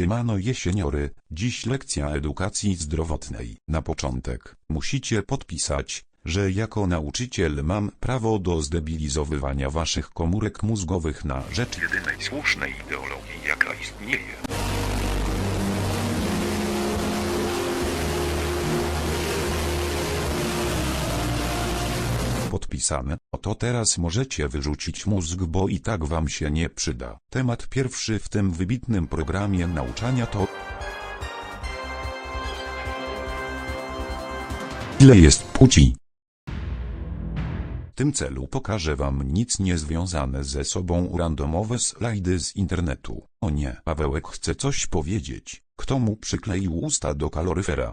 Siemano jeseniory, dziś lekcja edukacji zdrowotnej. Na początek, musicie podpisać, że jako nauczyciel mam prawo do zdebilizowywania waszych komórek mózgowych na rzecz jedynej słusznej ideologii, jaka istnieje. Podpisane, oto teraz możecie wyrzucić mózg, bo i tak wam się nie przyda. Temat pierwszy w tym wybitnym programie nauczania to Ile jest płci? W tym celu pokażę wam nic niezwiązane ze sobą randomowe slajdy z internetu. O nie, Pawełek chce coś powiedzieć. Kto mu przykleił usta do kaloryfera?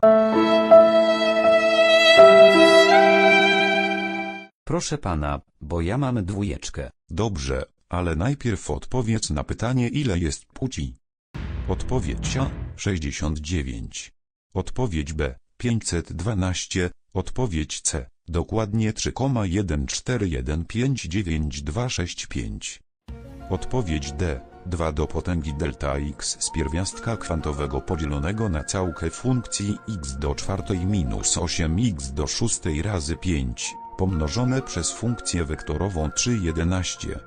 Proszę pana, bo ja mam dwójeczkę. Dobrze, ale najpierw odpowiedz na pytanie ile jest płci. Odpowiedź A 69. Odpowiedź B 512. Odpowiedź C dokładnie 3,141599265. Odpowiedź D 2 do potęgi delta x z pierwiastka kwantowego podzielonego na całkę funkcji x do czwartej minus 8x do szóstej razy 5 pomnożone przez funkcję wektorową 3,11.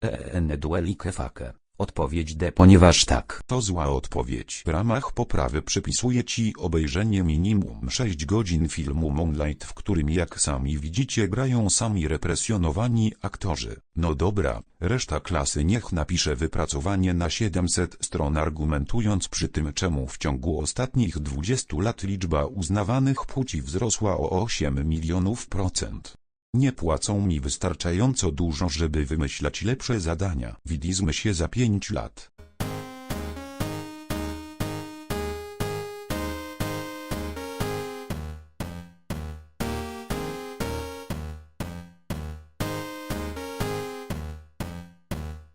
EN duelike fake. Odpowiedź D, ponieważ tak. To zła odpowiedź. W ramach poprawy przypisuję Ci obejrzenie minimum 6 godzin filmu Moonlight, w którym jak sami widzicie grają sami represjonowani aktorzy. No dobra, reszta klasy niech napisze wypracowanie na 700 stron argumentując przy tym czemu w ciągu ostatnich 20 lat liczba uznawanych płci wzrosła o 8 milionów procent. Nie płacą mi wystarczająco dużo, żeby wymyślać lepsze zadania. Widzimy się za 5 lat.